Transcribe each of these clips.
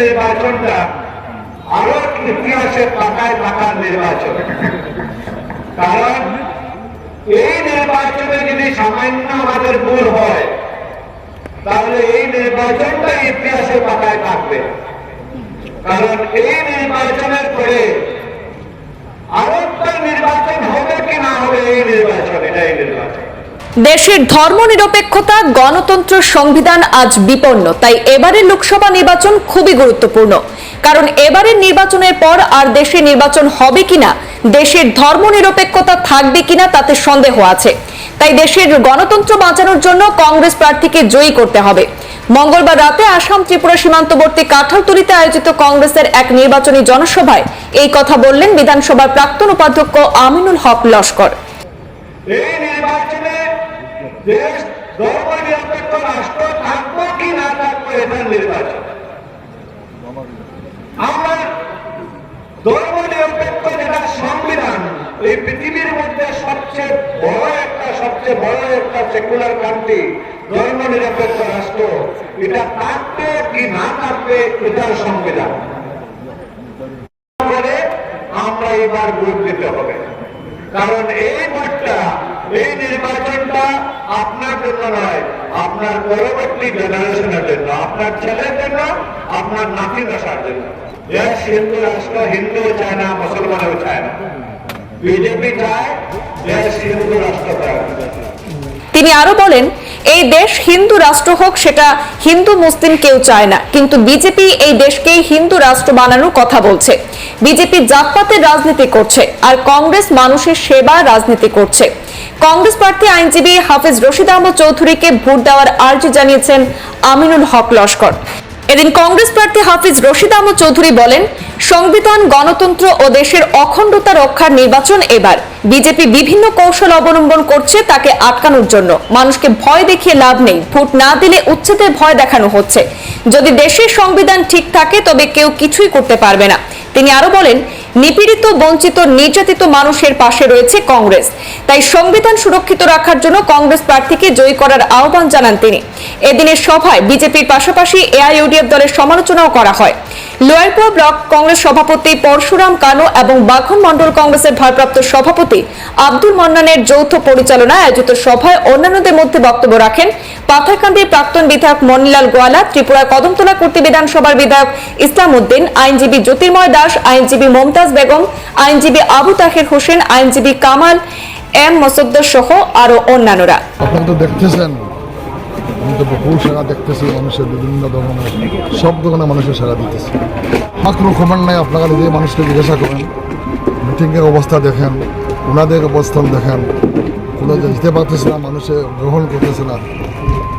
নির্বাচনটা আরও ইতিহাসের পাকায় পাকার নির্বাচন। কারণ এই নির্বাচনে যদি সামান্য আমাদের ভুল হয়, তাহলে এই নির্বাচনটা ইতিহাসের পাতায় থাকবে। কারণ এই নির্বাচনের পরে আরও একটা নির্বাচন হবে কি না হবে এই নির্বাচন এটা এই নির্বাচন দেশের ধর্মনিরপেক্ষতা, গণতন্ত্র সংবিধান আজ বিপন্ন, তাই এবারের লোকসভা নির্বাচন খুবই গুরুত্বপূর্ণ। কারণ এবারের নির্বাচনের পর আর দেশে নির্বাচন হবে কিনা, দেশের ধর্মনিরপেক্ষতা থাকবে কিনা তাতে সন্দেহ আছে। তাই দেশের গণতন্ত্র বাঁচানোর জন্য কংগ্রেস প্রার্থীকে জয়ী করতে হবে। মঙ্গলবার রাতে আসাম ত্রিপুরা সীমান্তবর্তী কাঁঠালতলিতে আয়োজিত কংগ্রেসের এক নির্বাচনী জনসভায় এই কথা বললেন বিধানসভার প্রাক্তন উপাধ্যক্ষ আমিনুল হক লস্কর। দেশ ধর্ম নিরপেক্ষ রাষ্ট্র থাকব কি না থাকব এটার নির্বাচন। আমরা ধর্ম নিরপেক্ষ যেটা সংবিধান, এই পৃথিবীর মধ্যে সবচেয়ে বড় একটা, সবচেয়ে বড় একটা সেকুলার কান্ট্রি ধর্ম নিরপেক্ষ রাষ্ট্র, এটা থাকবে কি না থাকবে এটার সংবিধান। আমরা এবার ভোট দিতে হবে। কারণ এই ভোটটা এই নির্বাচনটা আপনার জন্য নয়, আপনার পরবর্তী জেনারেশনের জন্য, আপনার ছেলের জন্য, আপনার নাতি দশার জন্য। তিনি আরও বলেন, এই দেশ হিন্দু রাষ্ট্র হোক, সেটা হিন্দু, মুসলিম কেউ চায় না। কিন্তু বিজেপি এই দেশকেই হিন্দু রাষ্ট্র বানানোর কথা বলছে। বিজেপি জাতপাতের রাজনীতি করছে, আর কংগ্রেস মানুষের সেবা রাজনীতি করছে। কংগ্রেস প্রার্থী আইনজীবী হাফিজ রশিদ আহমদ চৌধুরীকে ভোট দেওয়ার আর্জি জানিয়েছেন আমিনুল হক লস্কর। এদিন কংগ্রেস প্রার্থী হাফিজ রশিদ আহমদ চৌধুরী বলেন, সংবিধান, গণতন্ত্র ও দেশের অখণ্ডতা রক্ষার নির্বাচন এবার। বিজেপি বিভিন্ন কৌশল অবলম্বন করছে তাকে আটকানোর জন্য। মানুষকে ভয় দেখিয়ে লাভ নেই। ভোট না দিলে উচ্ছেদের ভয় দেখানো হচ্ছে। যদি দেশের সংবিধান ঠিক থাকে, তবে কেউ কিছুই করতে পারবে না। তিনি আরও বলেন নিপীড়িত, বঞ্চিত, নির্যাতিত মানুষের পাশে রয়েছে কংগ্রেস। তাই সংবিধান সুরক্ষিত রাখার জন্য কংগ্রেস প্রার্থীকে জয়ী করার আহ্বান জানান তিনি। এদিনের সভায় বিজেপির পাশাপাশি এআইইউডিএফ দলের সমালোচনাও করা হয়। লোয়ারপুর ব্লক কংগ্রেস সভাপতি পরশুরাম কানো এবং বাখন মন্ডল কংগ্রেসের ভারপ্রাপ্ত সভাপতি আব্দুল মন্নানের যৌথ পরিচালনায় আয়োজিত সভায় অন্যান্যদের মধ্যে বক্তব্য রাখেন পাথারকান্দির প্রাক্তন বিধায়ক মনিলাল গোয়ালা ত্রিপুরা কদমতলা কূর্তি বিধানসভার বিধায়ক ইসলাম উদ্দিন আইনজীবী জ্যোতির্ময় দাস, আইনজীবী মমতাজ বেগম, আইনজীবী আবু তাহের হোসেন, আইনজীবী কামাল, এম মসদ্দর সহ আরও অন্যান্যরা। আপনারা তো দেখতেছেন আমি তো বহু সারা দেখতেছি মানুষের বিভিন্ন ধরনের সব ধরনের মানুষের সারা দিতেছে। মাত্র খবর নাই আপনারা নিজে মানুষকে জিজ্ঞাসা করেন মিটিংয়ের অবস্থা দেখেন ওনাদের অবস্থান দেখেন কোনো যেতে পারতেছে না মানুষে গ্রহণ করতেছে না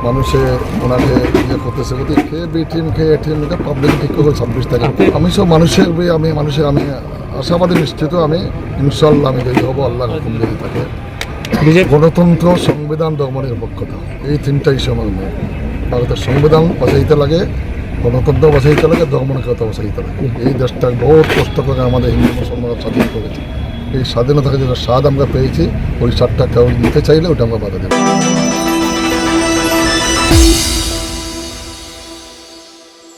মানুষে ওনাকে ইয়ে করতেছে বলতে খেয়ে বি টিম খেয়ে এ টিম এটা পাবলিক ঠিক করে ছাব্বিশ তারিখ। আমি সব মানুষের আমি মানুষের আমি আশাবাদী নিশ্চিত আমি ইনশাল্লাহ আমি যদি হব আল্লাহ হুকুম যদি থাকে গণতন্ত্র, সংবিধান দমনের পক্ষতা এই তিনটাই সমান নয় ভারতের সংবিধান বাঁচাইতে লাগে, গণতন্ত্র বাঁচাইতে লাগে দমনকতা বাঁচাইতে লাগে। এই দেশটা বহু কষ্ট করে আমাদের হিন্দু মুসলমানরা স্বাধীন করেছে। এই স্বাধীনতাকে যেটা স্বাদ আমরা পেয়েছি, ওই স্বাদটা কেউ নিতে চাইলে ওটা আমরা বাধা দেবো